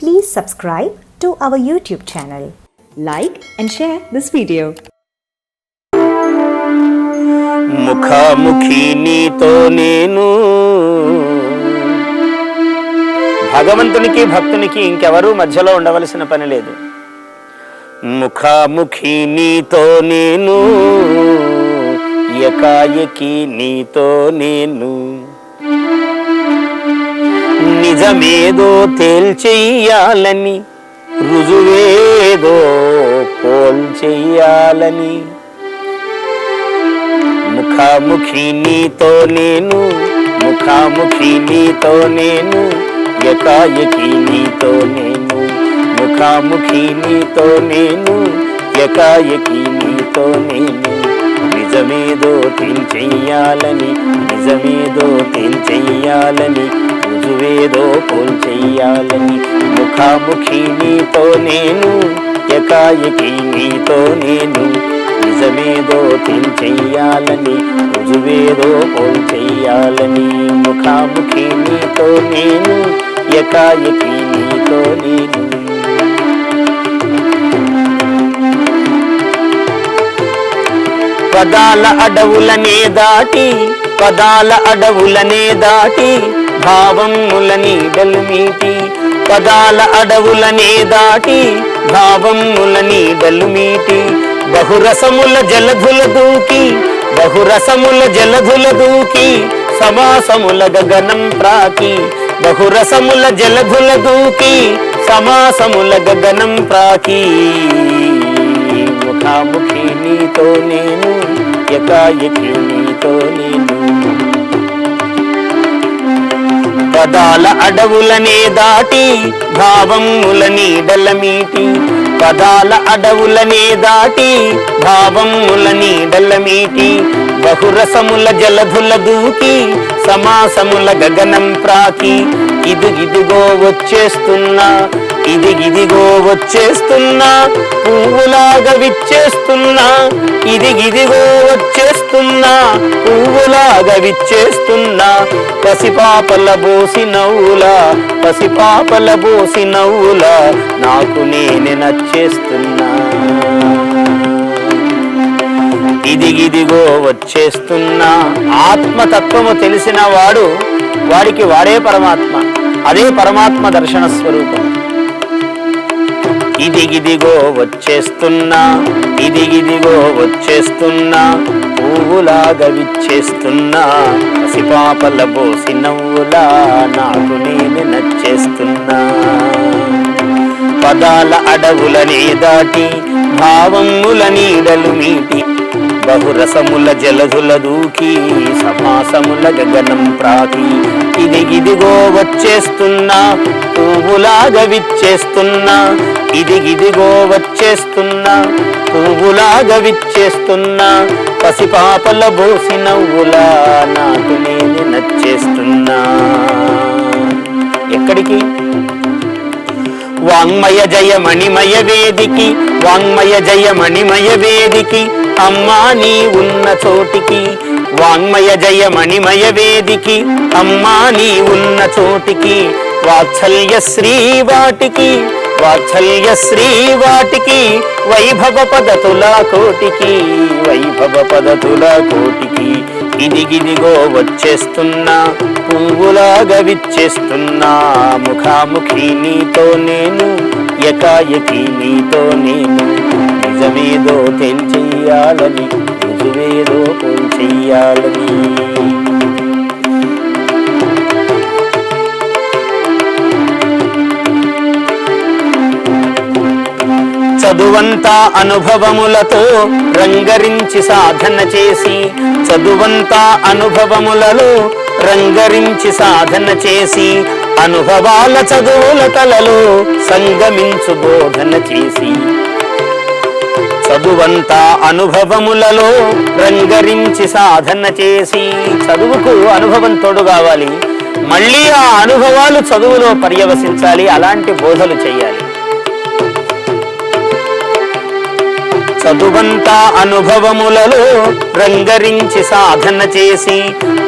Please subscribe to our YouTube channel. Like and share this video. ముఖాముఖి నీతో నేను భగవంతునికి భక్తునికి ఇంకెవరూ మధ్యలో ఉండవలసిన పని లేదు ముఖాముఖి నీతో నేను ఎకాయకి నీతో నేను నిజమేదో తేల్చెయ్యాలని రుజువేదో పోల్చెయ్యాలని. ముఖాముఖి నీతో నేను ముఖాముఖి నీతో నేను ఎకాయకి నీతో నేను ముఖాముఖి నీతో నేను ఎకాయకి నీతో నేను. నిజమేదో తేల్చెయ్యాలని నిజమేదో తేల్చెయ్యాలని రుజువేదో పోల్చెయ్యాలని ముఖాముఖి నీతో నేను ఎకాయకి నీతో నేను నిజమేదో చెయ్యాలని రుజువేదో పోల్ చెయ్యాలని ముఖాముఖి నీతో నేను ఎకాయకి నీతో నేను. పదాల అడవులనే దాటి పదాల అడవులనే దాటి భావములని మీటి పదాల అడవులనే దాటి భావములని మీటి బహురసముల జలధుల దూకి బహురసముల జలధుల దూకి సమాసముల గగనం ప్రాకి. బహురసముల జలధుల దూకి సమాసముల గగనం ప్రాకి. ముఖాముఖి నీతో నేను ఎకాయకి నీతో నేను పదాల అడవులనే దాటి భావముల నీడల మీటి. పదాల అడవులనే దాటి భావముల నీడల మీటి. బహురసముల జలధుల దూకి సమాసముల గగనం ప్రాకి ఇదిగిదిగో వచ్చేస్తున్నా ఇదిగిదిగో వచ్చేస్తున్నా పువ్వులాగా విచ్చేస్తున్నా ఇదిగిదిగో వచ్చేస్తున్నా పువ్వులాగా విచ్చేస్తున్నా. పసిపాపల బోసి నవ్వులా పసిపాపల బోసి నవ్వులా నాకు నేనే నచ్చేస్తున్నా. ఇదిగిదిగో వచ్చేస్తున్నా. ఆత్మతత్వము తెలిసిన వాడు వాడికి వాడే పరమాత్మ. అదే పరమాత్మ దర్శన స్వరూపం. ఇదిగిదిగో వచ్చేస్తున్నా. ఇదిగిదిగో వచ్చేస్తున్నా. పువ్వులాగా విచ్చేస్తున్నా. సిపాపల బోసి నవ్వులా నాకు నేను నచ్చేస్తున్నా. పదాల అడవులనే దాటి భావముల నీడలు మీటి బహురసముల జలధుల దూకి సమాసముల గగనం ప్రాకి. ఇదిగిదిగో వచ్చేస్తున్నా పువ్వులాగా విచ్చేస్తున్నా. ఇదిగిదిగో వచ్చేస్తున్నా పువ్వులాగా విచ్చేస్తున్నా. పసిపాపల బోసి నవ్వులా నాకు నేను నచ్చేస్తున్నా. ఎక్కడికి? వాంగ్మయ జయ మణిమయ వేదికి వాంగ్మయ జయ మణిమయ వేదికి. అమ్మా నీ ఉన్న చోటికి వాంగ్మయ జయ మణిమయ వేదికి. అమ్మా నీ ఉన్న చోటికి వాత్సల్య శ్రీ వాటికి. వాత్సల్య శ్రీ వాటికి వైభవ పదతుల కోటికి. వైభవ పదతుల కోటికి ఇదిగిదిగో వచ్చేస్తున్నా పువ్వులాగా విచ్చేస్తున్నా ముఖాముఖి నీతో నేను ఎకాయకి నీతో నేను. నిజమేదో తెల్చెయ్యాలని రుజువేదో చెయ్యాలని చదువంతా అనుభవములతో రంగరించి సాధన చేసి చదువంతా అనుభవములలో రంగరించి సాధన చేసి అనుభవాల చదువుల తలలో సంగమించు బోధన చేసి. చదువంతా అనుభవములలో రంగరించి సాధన చేసి చదువుకు అనుభవం తోడు కావాలి. మళ్ళీ ఆ అనుభవాలు చదువులో పర్యవసించాలి. అలాంటి బోధలు చేయాలి. చదువంతా అనుభవములలో రంగరించి సాధన చేసి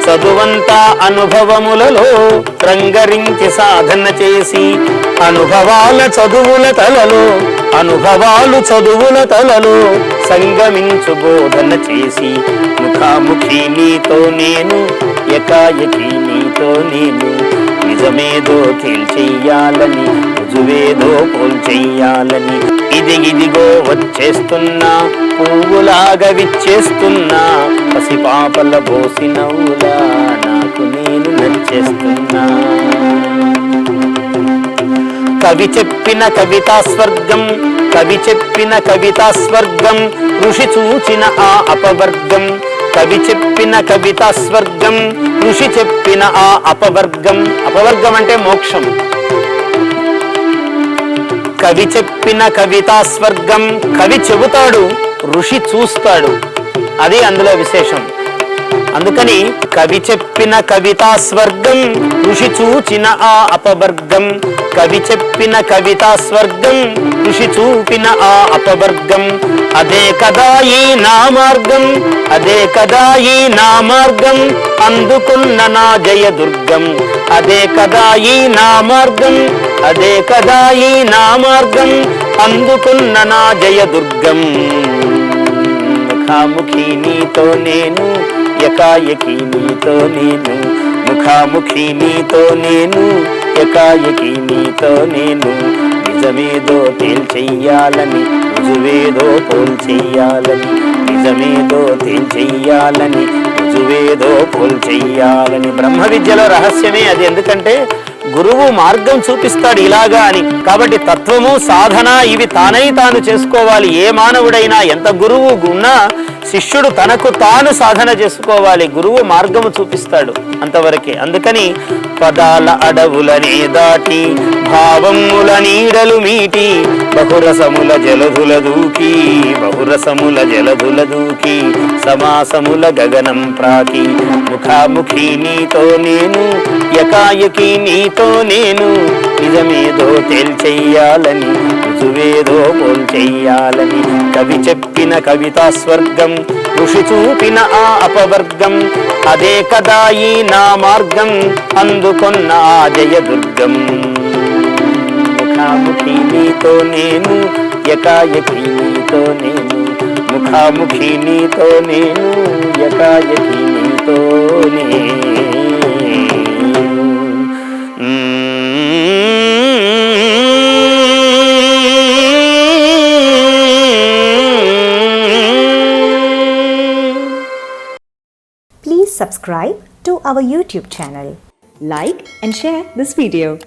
చదువంతా అనుభవములలో రంగరించి సాధన చేసి అనుభవాల చదువుల తలలు అనుభవాలు చదువుల తలలు సంగమించు బోధన చేసి ముఖాముఖి నీతో నేను ఎకాయకి నీతో నేను నిజమేదో తేల్చెయ్యాలని రుజువేదో పోల్చెయ్యాలని ఇది ఇదిగో వచ్చేస్తున్నా పువ్వులాగా విచ్చేస్తున్నా పసిపాపల బోసినవులా నాకు నేను నచ్చేస్తున్నా. కవి చెప్పిన కవితా స్వర్గం కవి చెప్పిన కవితా స్వర్గం ఋషి చూచిన ఆ అపవర్గం. కవి చెప్పిన కవితా స్వర్గం ఋషి చెప్పిన ఆ అపవర్గం. అపవర్గం అంటే మోక్షం. కవి చెప్పిన కవితా స్వర్గం కవి చెబుతాడు ఋషి చూస్తాడు. అది అందులో విశేషం. అందుకని కవి చెప్పిన కవితా స్వర్గం ఋషి చూచిన ఆ అపవర్గం. కవి చెప్పిన కవితా స్వర్గం ఋషి చూపిన ఆ అపవర్గం. అదే కదా ఈ నా మార్గం అదే కదా ఈ నా మార్గం అందుకున్న నా జయ దుర్గం. అదే కదా ఈ నా మార్గం అదే కదా ఈ నా మార్గం అందుకున్న నా జయ దుర్గం. ముఖాముఖి నీతో నేను ఎకాయకి నీతో నేను ముఖాముఖి నీతో నేను ఏకాయకి నీతో నేను నిజమేదో తేల్చెయ్యాలని రుజువేదో పోల్చెయ్యాలని నిజమేదో తేల్చెయ్యాలని రుజువేదో పోల్చెయ్యాలని బ్రహ్మ విద్యలో రహస్యమే అది. ఎందుకంటే గురువు మార్గం చూపిస్తాడు ఇలాగా అని. కాబట్టి తత్వము సాధన ఇవి తానై తాను చేసుకోవాలి. ఏ మానవుడైనా ఎంత గురువు ఉన్నా శిష్యుడు తనకు తాను సాధన చేసుకోవాలి. గురువు మార్గము చూపిస్తాడు అంతవరకే. అందుకని పదాల అడవులనే దాటి భావముల నీడలు మీటి బహురసముల జలధుల దూకి బహురసముల జలధుల దూకి సమాసముల గగనం ప్రాకి ముఖాముఖి నీతో నేను యకాయకి నీతో నేను నిజమేదో తేల్చెయ్యాలని రుజువేదో పోల్చెయ్యాలని కవి చెప్పిన కవితా స్వర్గం ఋషి చూపిన ఆ అపవర్గం అదే కదా ఈ నా మార్గం అందుకొన్న ఆ జయదుర్గం. ముఖాముఖి నీతో నేను ఎకాయకి నీతో నేను ముఖాముఖి నీతో నేను ఎకాయకి నీతో Please subscribe to our YouTube channel. Like and share this video.